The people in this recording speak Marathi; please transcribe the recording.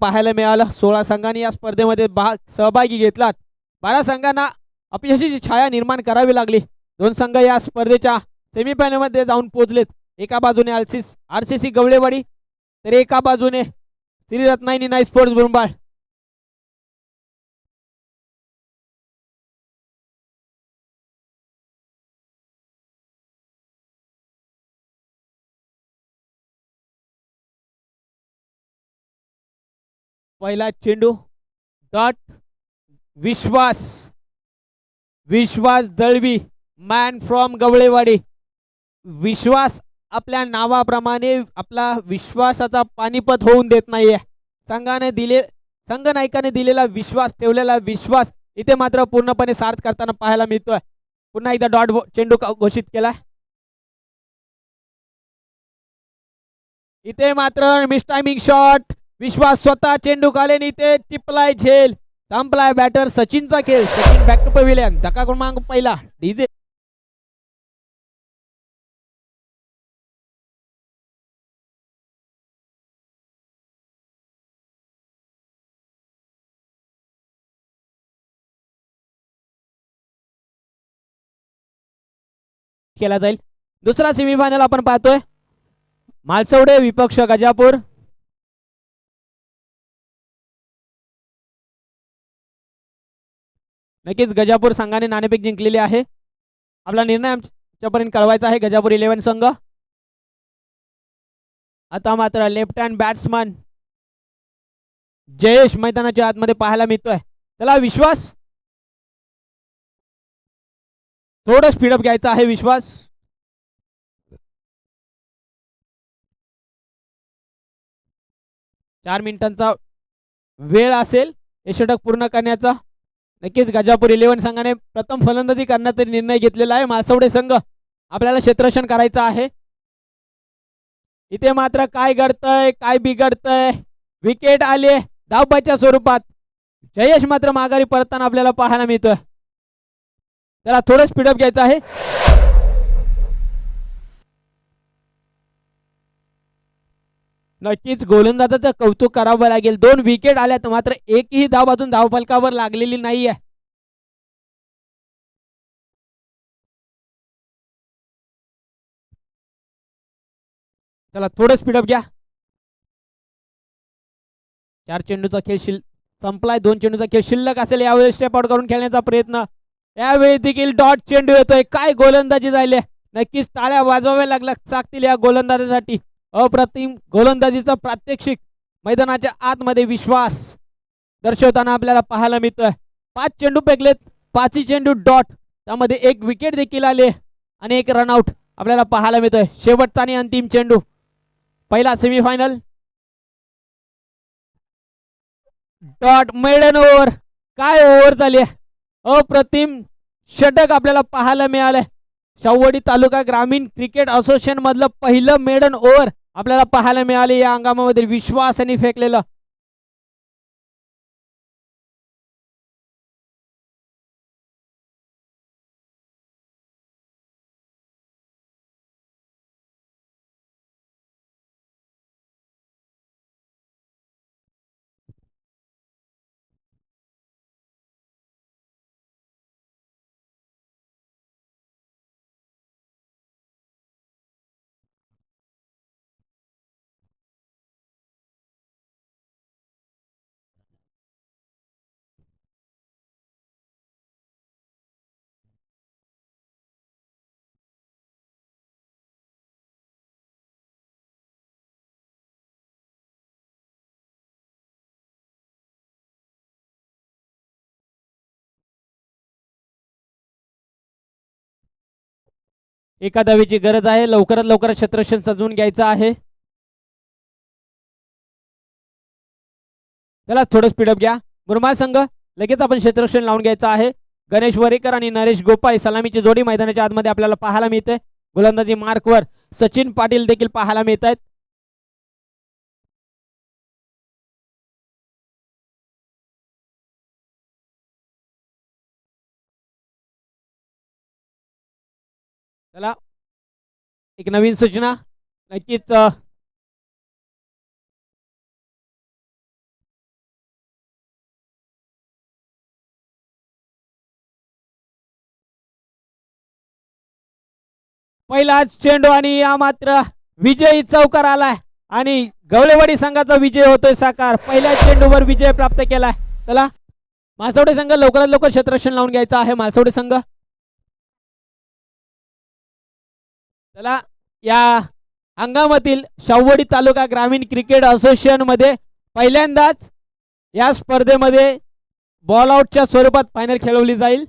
पाहायला मिळालं. सोळा संघांनी या स्पर्धेमध्ये भाग सहभागी घेतलात. बारा संघांना अपयशाची छाया निर्माण करावी लागली. दोन संघ या स्पर्धेच्या सेमीफायनलमध्ये जाऊन पोहोचलेत. एका बाजूने आरसीस आर सी सी गवळेवाडी तर एका बाजूने श्री नाईस स्पोर्ट्स बुरंबाळ पहिला चेंडू dot Vishwas Vishwas Dalvi man from Gavalewadi. Vishwas आपल्या नावाप्रमाणे आपला विश्वासाचा पानिपत होऊन देत नाहीये. संघाने दिले संघनायकाने दिलेला विश्वास ठेवलेला विश्वास इथे मात्र पूर्णपणे सार्थ करताना पाहायला मिळतोय. पुन्हा एकदा डॉट चेंडू घोषित केला इथे मात्र मिस टायमिंग शॉट. विश्वास स्वतः चेंडू कालेन इथे टिपलाय झेल. संपलाय बॅटर सचिनचा खेळ. सचिन बॅक टू पविलियन धक्का क्रमांक पहिला. डीजे. केला जाईल. दुसरा सेमीफायनल आपण पाहतोय. मालसवडे विपक्ष गजापूर. नक्कीच गजापूर संघाने नाणेफेक जिंकलेली आहे. आपला निर्णय आमच्यापर्यंत कळवायचा आहे गजापूर इलेव्हन संघ. आता मात्र लेफ्ट हँड बॅट्समन जयेश मैदानाच्या आतमध्ये पाहायला मिळतोय. त्याला विश्वास. थोडं स्पीडअप घ्यायचा आहे विश्वास. चार मिनिटांचा वेळ असेल हे षटक पूर्ण करण्याचा. नक्कीच गजापूर इलेव्हन संघाने प्रथम फलंदाजी करण्याचा निर्णय घेतलेला आहे. मासवडे संघ आपल्याला क्षेत्ररक्षण करायचं आहे. इथे मात्र काय घडतंय काय बिघडतंय? विकेट आले धावबाच्या स्वरूपात. जयेश मात्र माघारी परतताना आपल्याला पाहायला मिळतोय. त्याला थोडं स्पीडअप घ्यायचं आहे. नक्कीच गोलंदाजाचं कौतुक करावं लागेल. दोन विकेट आल्यात मात्र एकही धाव अजून धावफलकावर लागलेली नाहीये. चला थोडं स्पीडअप घ्या. चार चेंडूचा खेळ शिल संपलाय. दोन चेंडूचा खेळ शिल्लक असेल यावेळी स्टेप आउट करून खेळण्याचा प्रयत्न. यावेळी देखील डॉट चेंडू येतोय. काय गोलंदाजी झाली नक्कीच टाळ्या वाजवाव्या लागल्या लागतील या गोलंदाजासाठी. अप्रतिम गोलंदाजीचा प्रात्यक्षिक मैदानाच्या आतमध्ये विश्वास दर्शवताना आपल्याला पाहायला मिळतोय. पाच चेंडू फेकलेत. पाचही चेंडू डॉट. त्यामध्ये एक विकेट देखील आले आणि एक रनआउट आपल्याला पाहायला मिळतोय. शेवटचा आणि अंतिम चेंडू. पहिला सेमीफायनल डॉट मेडन ओव्हर काय ओव्हर झाली? अप्रतिम षटक आपल्याला पाहायला मिळालंय. शाहूवाडी तालुका ग्रामीण क्रिकेट असोसिएशन मधलं पहिलं मेडन ओव्हर आपल्याला पाहायला मिळाले या अंगामध्ये विश्वासाने फेकलेलं एका धावेची गरज आहे. लवकरात लवकर क्षेत्ररक्षण सजवून घ्यायचं आहे. त्याला थोडं स्पीडअप घ्या. मुरमाळ संघ लगेच आपण क्षेत्ररक्षण लावून घ्यायचं आहे. गणेश वरेकर आणि नरेश गोपाळ सलामीची जोडी मैदानाच्या आतमध्ये आपल्याला पाहायला मिळते. गोलंदाजी मार्कवर सचिन पाटील देखील पाहायला मिळत आहेत चला. एक नवीन सूचना. नक्कीच पहिलाच चेंडू आणि या मात्र विजयी चौकार आलाय. आणि गवळेवाडी संघाचा विजय होतोय साकार. पहिल्या चेंडूवर विजय प्राप्त केलाय. चला. मासवडे संघ लवकरात लवकर क्षेत्रक्षण लावून घ्यायचा आहे मासवडे संघ. चला या हंगामातील शव्वडी तालुका ग्रामीण क्रिकेट असोसिएशनमध्ये पहिल्यांदाच या स्पर्धेमध्ये बॉल आऊटच्या स्वरूपात फायनल खेळवली जाईल.